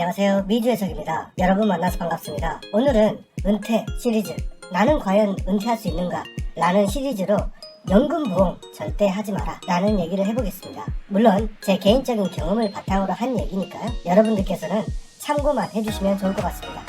안녕하세요. 미주혜석입니다. 여러분 만나서 반갑습니다. 오늘은 은퇴 시리즈 나는 과연 은퇴할 수 있는가? 라는 시리즈로 연금보험 절대 하지 마라 라는 얘기를 해보겠습니다. 물론 제 개인적인 경험을 바탕으로 한 얘기니까요. 여러분들께서는 참고만 해주시면 좋을 것 같습니다.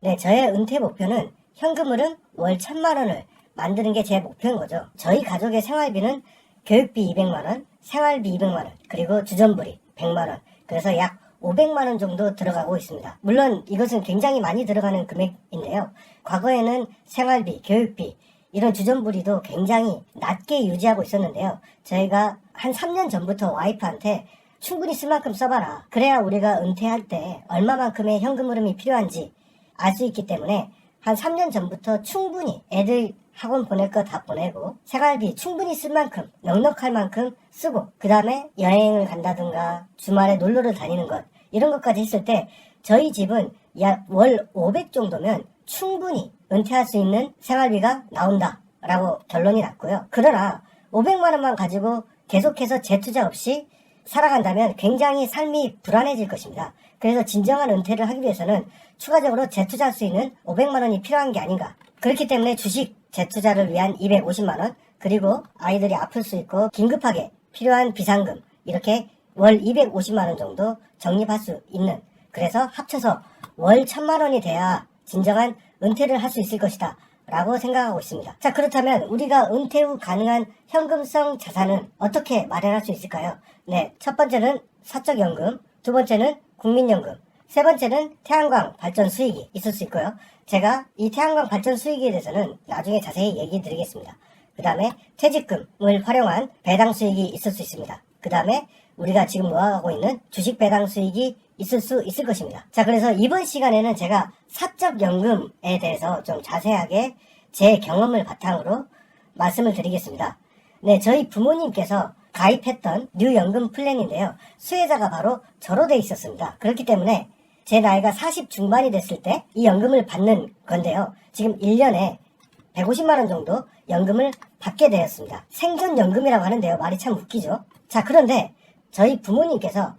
네, 저의 은퇴 목표는 현금으로 월 천만 원을 만드는 게 제 목표인 거죠. 저희 가족의 생활비는 교육비 200만 원, 생활비 200만 원, 그리고 주전부리 100만 원. 그래서 약 500만 원 정도 들어가고 있습니다. 물론 이것은 굉장히 많이 들어가는 금액인데요. 과거에는 생활비, 교육비 이런 주전부리도 굉장히 낮게 유지하고 있었는데요. 저희가 한 3년 전부터 와이프한테 충분히 쓸 만큼 써봐라. 그래야 우리가 은퇴할 때 얼마만큼의 현금 흐름이 필요한지 알 수 있기 때문에 한 3년 전부터 충분히 애들 학원 보낼 거 다 보내고 생활비 충분히 쓸 만큼 넉넉할 만큼 쓰고 그 다음에 여행을 간다든가 주말에 놀러를 다니는 것 이런 것까지 했을 때 저희 집은 약 월 500 정도면 충분히 은퇴할 수 있는 생활비가 나온다라고 결론이 났고요. 그러나 500만 원만 가지고 계속해서 재투자 없이 살아간다면 굉장히 삶이 불안해질 것입니다. 그래서 진정한 은퇴를 하기 위해서는 추가적으로 재투자할 수 있는 500만 원이 필요한 게 아닌가. 그렇기 때문에 주식 재투자를 위한 250만 원, 그리고 아이들이 아플 수 있고 긴급하게 필요한 비상금 이렇게 월 250만 원 정도 적립할 수 있는 그래서 합쳐서 월 1000만 원이 돼야 진정한 은퇴를 할 수 있을 것이다. 라고 생각하고 있습니다. 자, 그렇다면 우리가 은퇴 후 가능한 현금성 자산은 어떻게 마련할 수 있을까요? 네, 첫 번째는 사적연금, 두 번째는 국민연금, 세 번째는 태양광 발전 수익이 있을 수 있고요. 제가 이 태양광 발전 수익에 대해서는 나중에 자세히 얘기 드리겠습니다. 그 다음에 퇴직금을 활용한 배당 수익이 있을 수 있습니다. 그 다음에 우리가 지금 모아가고 있는 주식 배당 수익이 있을 수 있을 것입니다. 자, 그래서 이번 시간에는 제가 사적연금에 대해서 좀 자세하게 제 경험을 바탕으로 말씀을 드리겠습니다. 네, 저희 부모님께서 가입했던 뉴연금 플랜인데요. 수혜자가 바로 저로 돼 있었습니다. 그렇기 때문에 제 나이가 40 중반이 됐을 때 이 연금을 받는 건데요. 지금 1년에 150만 원 정도 연금을 받게 되었습니다. 생존 연금이라고 하는데요. 말이 참 웃기죠. 자, 그런데 저희 부모님께서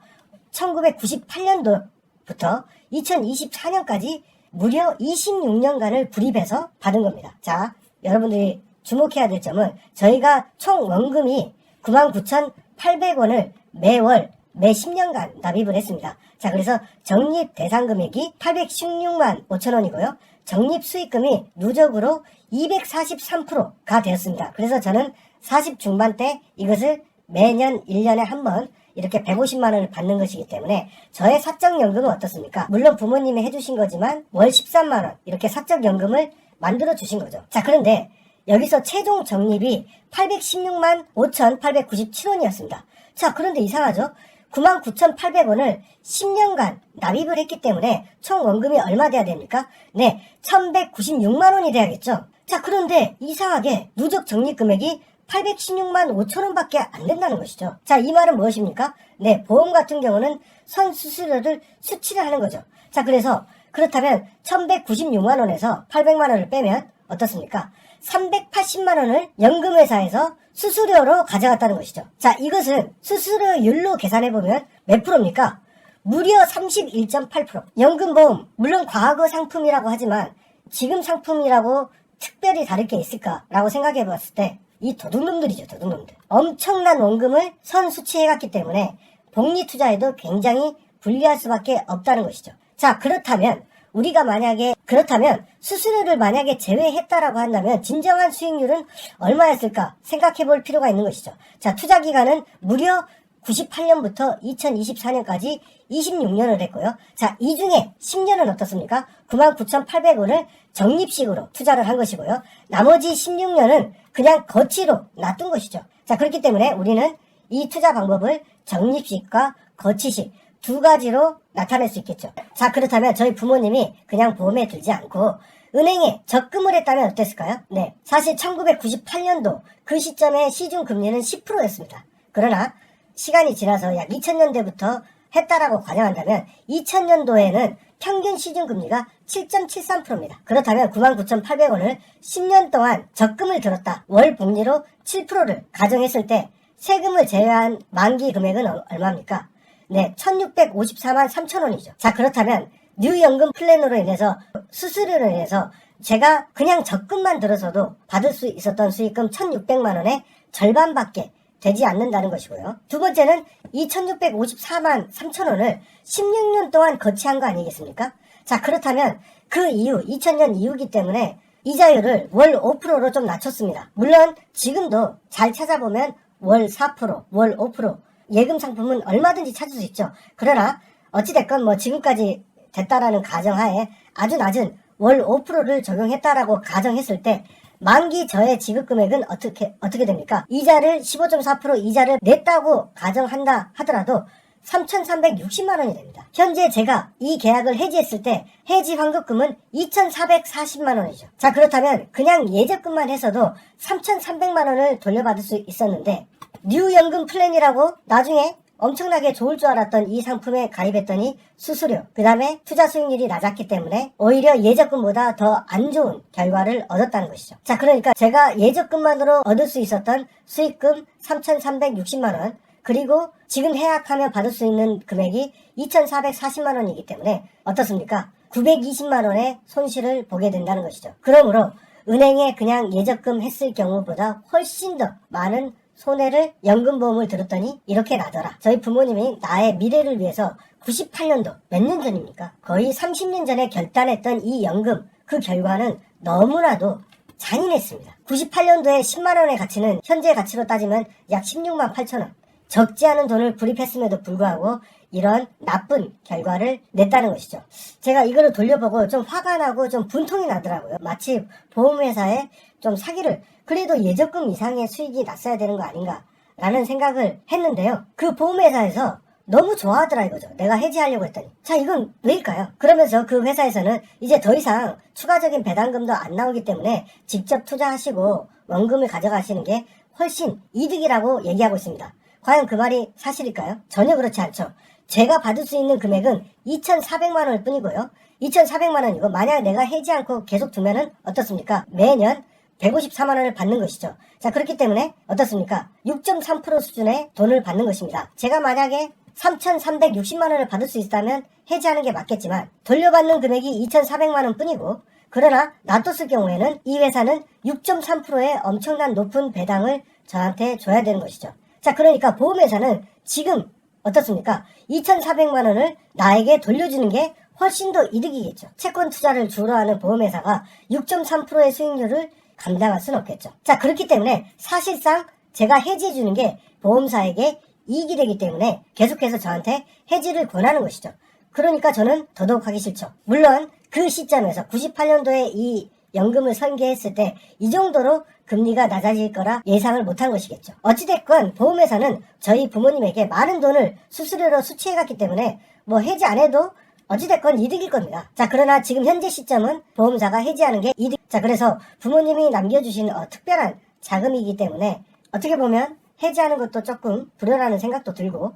1998년도부터 2024년까지 무려 26년간을 불입해서 받은 겁니다. 자, 여러분들이 주목해야 될 점은 저희가 총 원금이 99,800원을 매월 매 10년간 납입을 했습니다. 자, 그래서 적립 대상 금액이 816만 5천 원이고요. 적립 수익금이 누적으로 243%가 되었습니다. 그래서 저는 40 중반 때 이것을 매년 1년에 한 번 이렇게 150만 원을 받는 것이기 때문에 저의 사적연금은 어떻습니까? 물론 부모님이 해주신 거지만 월 13만 원 이렇게 사적연금을 만들어 주신 거죠. 자, 그런데 여기서 최종 적립이 816만 5,897원이었습니다. 자, 그런데 이상하죠? 99,800원을 10년간 납입을 했기 때문에 총 원금이 얼마 돼야 됩니까? 네, 1,196만 원이 돼야겠죠? 자, 그런데 이상하게 누적 적립 금액이 816만 5천 원 밖에 안 된다는 것이죠. 자, 이 말은 무엇입니까? 네, 보험 같은 경우는 선 수수료를 수치를 하는 거죠. 자, 그래서 그렇다면 1196만 원에서 800만 원을 빼면 어떻습니까? 380만 원을 연금회사에서 수수료로 가져갔다는 것이죠. 자, 이것은 수수료율로 계산해 보면 몇 프로입니까? 무려 31.8%. 연금보험, 물론 과거 상품이라고 하지만 지금 상품이라고 특별히 다를 게 있을까라고 생각해 봤을 때 이 도둑놈들이죠, 도둑놈들. 엄청난 원금을 선수치해 갔기 때문에 복리 투자에도 굉장히 불리할 수밖에 없다는 것이죠. 자, 그렇다면 우리가 만약에 그렇다면 수수료를 만약에 제외했다라고 한다면 진정한 수익률은 얼마였을까 생각해 볼 필요가 있는 것이죠. 자, 투자 기간은 무려 98년부터 2024년까지 26년을 했고요. 자, 이 중에 10년은 어떻습니까? 99,800원을 적립식으로 투자를 한 것이고요. 나머지 16년은 그냥 거치로 놔둔 것이죠. 자, 그렇기 때문에 우리는 이 투자 방법을 적립식과 거치식 두 가지로 나타낼 수 있겠죠. 자, 그렇다면 저희 부모님이 그냥 보험에 들지 않고 은행에 적금을 했다면 어땠을까요? 네. 사실 1998년도 그 시점에 시중 금리는 10%였습니다. 그러나 시간이 지나서 약 2000년대부터 했다라고 가정한다면 2000년도에는 평균 시중 금리가 7.73%입니다. 그렇다면 99,800원을 10년 동안 적금을 들었다. 월 복리로 7%를 가정했을 때 세금을 제외한 만기 금액은 어- 얼마입니까? 네, 1654만 3천 원이죠. 자, 그렇다면 뉴연금 플랜으로 인해서 수수료로 인해서 제가 그냥 적금만 들어서도 받을 수 있었던 수익금 1600만 원의 절반밖에 되지 않는다는 것이고요. 두 번째는 이 1654만 3천 원을 16년 동안 거치한 거 아니겠습니까? 자, 그렇다면 그 이후, 2000년 이후기 때문에 이자율을 월 5%로 좀 낮췄습니다. 물론 지금도 잘 찾아보면 월 4%, 월 5%, 예금 상품은 얼마든지 찾을 수 있죠. 그러나 어찌됐건 뭐 지금까지 됐다라는 가정하에 아주 낮은 월 5%를 적용했다라고 가정했을 때 만기 저의 지급 금액은 어떻게 어떻게 됩니까? 이자를 15.4% 이자를 냈다고 가정한다 하더라도 3,360만 원이 됩니다. 현재 제가 이 계약을 해지했을 때 해지 환급금은 2,440만 원이죠. 자 그렇다면 그냥 예적금만 해서도 3,300만 원을 돌려받을 수 있었는데 뉴연금 플랜이라고 나중에 엄청나게 좋을 줄 알았던 이 상품에 가입했더니 수수료, 그 다음에 투자 수익률이 낮았기 때문에 오히려 예적금보다 더 안 좋은 결과를 얻었다는 것이죠. 자, 그러니까 제가 예적금만으로 얻을 수 있었던 수익금 3,360만원, 그리고 지금 해약하며 받을 수 있는 금액이 2,440만 원이기 때문에 어떻습니까? 920만 원의 손실을 보게 된다는 것이죠. 그러므로 은행에 그냥 예적금 했을 경우보다 훨씬 더 많은 손해를 연금보험을 들었더니 이렇게 나더라. 저희 부모님이 나의 미래를 위해서 98년도 몇 년 전입니까? 거의 30년 전에 결단했던 이 연금 그 결과는 너무나도 잔인했습니다. 98년도에 10만 원의 가치는 현재 가치로 따지면 약 16만 8천 원. 적지 않은 돈을 불입했음에도 불구하고 이런 나쁜 결과를 냈다는 것이죠. 제가 이거를 돌려보고 좀 화가 나고 좀 분통이 나더라고요. 마치 보험회사에 좀 사기를 그래도 예적금 이상의 수익이 났어야 되는 거 아닌가 라는 생각을 했는데요. 그 보험회사에서 너무 좋아하더라 이거죠. 내가 해지하려고 했더니. 자, 이건 왜일까요? 그러면서 그 회사에서는 이제 더 이상 추가적인 배당금도 안 나오기 때문에 직접 투자하시고 원금을 가져가시는 게 훨씬 이득이라고 얘기하고 있습니다. 과연 그 말이 사실일까요? 전혀 그렇지 않죠. 제가 받을 수 있는 금액은 2,400만 원일 뿐이고요. 2,400만 원이고 만약 내가 해지 않고 계속 두면은 어떻습니까? 매년 154만 원을 받는 것이죠. 자, 그렇기 때문에 어떻습니까? 6.3% 수준의 돈을 받는 것입니다. 제가 만약에 3,360만 원을 받을 수 있다면 해지하는 게 맞겠지만 돌려받는 금액이 2,400만 원 뿐이고 그러나 놔뒀을 경우에는 이 회사는 6.3%의 엄청난 높은 배당을 저한테 줘야 되는 것이죠. 자, 그러니까 보험회사는 지금 어떻습니까? 2,400만 원을 나에게 돌려주는 게 훨씬 더 이득이겠죠. 채권 투자를 주로 하는 보험회사가 6.3%의 수익률을 감당할 수는 없겠죠. 자, 그렇기 때문에 사실상 제가 해지해 주는 게 보험사에게 이익이 되기 때문에 계속해서 저한테 해지를 권하는 것이죠. 그러니까 저는 더더욱 하기 싫죠. 물론 그 시점에서 98년도에 이 연금을 설계했을 때 이 정도로 금리가 낮아질 거라 예상을 못한 것이겠죠. 어찌됐건 보험회사는 저희 부모님에게 많은 돈을 수수료로 수취해갔기 때문에 뭐 해지 안 해도 어찌됐건 이득일 겁니다. 자, 그러나 지금 현재 시점은 보험사가 해지하는 게 이득. 자, 그래서 부모님이 남겨주신 어, 특별한 자금이기 때문에 어떻게 보면 해지하는 것도 조금 불효라는 생각도 들고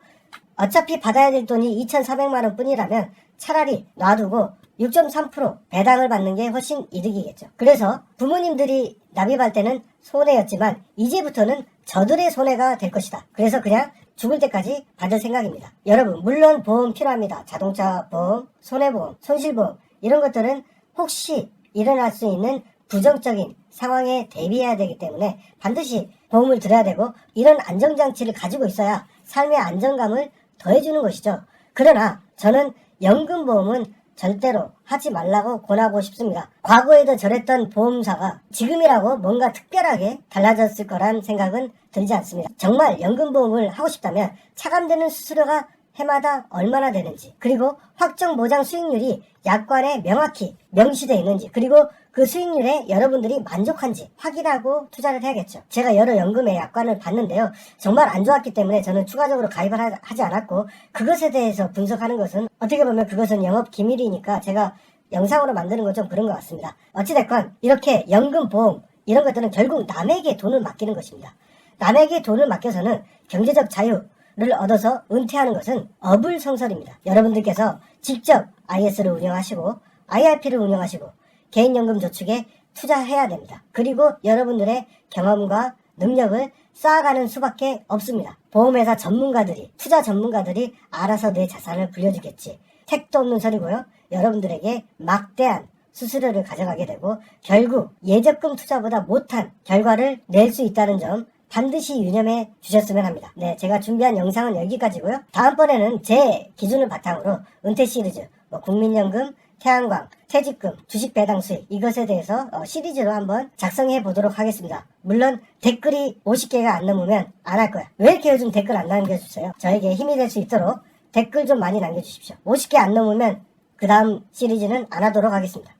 어차피 받아야 될 돈이 2,400만 원 뿐이라면 차라리 놔두고 6.3% 배당을 받는 게 훨씬 이득이겠죠. 그래서 부모님들이 납입할 때는 손해였지만 이제부터는 저들의 손해가 될 것이다. 그래서 그냥 죽을 때까지 받을 생각입니다. 여러분, 물론 보험 필요합니다. 자동차 보험, 손해보험, 손실보험 이런 것들은 혹시 일어날 수 있는 부정적인 상황에 대비해야 되기 때문에 반드시 보험을 들어야 되고 이런 안정장치를 가지고 있어야 삶의 안정감을 더해주는 것이죠. 그러나 저는 연금보험은 절대로 하지 말라고 권하고 싶습니다. 과거에도 저랬던 보험사가 지금이라고 뭔가 특별하게 달라졌을 거란 생각은 들지 않습니다. 정말 연금보험을 하고 싶다면 차감되는 수수료가 해마다 얼마나 되는지 그리고 확정 보장 수익률이 약관에 명확히 명시되어 있는지 그리고 그 수익률에 여러분들이 만족한지 확인하고 투자를 해야겠죠. 제가 여러 연금의 약관을 봤는데요. 정말 안 좋았기 때문에 저는 추가적으로 가입을 하- 하지 않았고 그것에 대해서 분석하는 것은 어떻게 보면 그것은 영업 기밀이니까 제가 영상으로 만드는 건 좀 그런 것 같습니다. 어찌됐건 이렇게 연금 보험 이런 것들은 결국 남에게 돈을 맡기는 것입니다. 남에게 돈을 맡겨서는 경제적 자유 를 얻어서 은퇴하는 것은 어불성설입니다. 여러분들께서 직접 IS를 운영하시고 IRP를 운영하시고 개인연금 저축에 투자해야 됩니다. 그리고 여러분들의 경험과 능력을 쌓아가는 수밖에 없습니다. 보험회사 전문가들이, 투자 전문가들이 알아서 내 자산을 불려주겠지. 택도 없는 소리고요. 여러분들에게 막대한 수수료를 가져가게 되고 결국 예적금 투자보다 못한 결과를 낼 수 있다는 점 반드시 유념해 주셨으면 합니다. 네, 제가 준비한 영상은 여기까지고요. 다음번에는 제 기준을 바탕으로 은퇴 시리즈, 뭐 국민연금, 태양광, 퇴직금, 주식 배당 수익 이것에 대해서 어, 시리즈로 한번 작성해 보도록 하겠습니다. 물론 댓글이 50개가 안 넘으면 안 할 거야. 왜 이렇게 요즘 댓글 안 남겨주세요? 저에게 힘이 될 수 있도록 댓글 좀 많이 남겨주십시오. 50개 안 넘으면 그 다음 시리즈는 안 하도록 하겠습니다.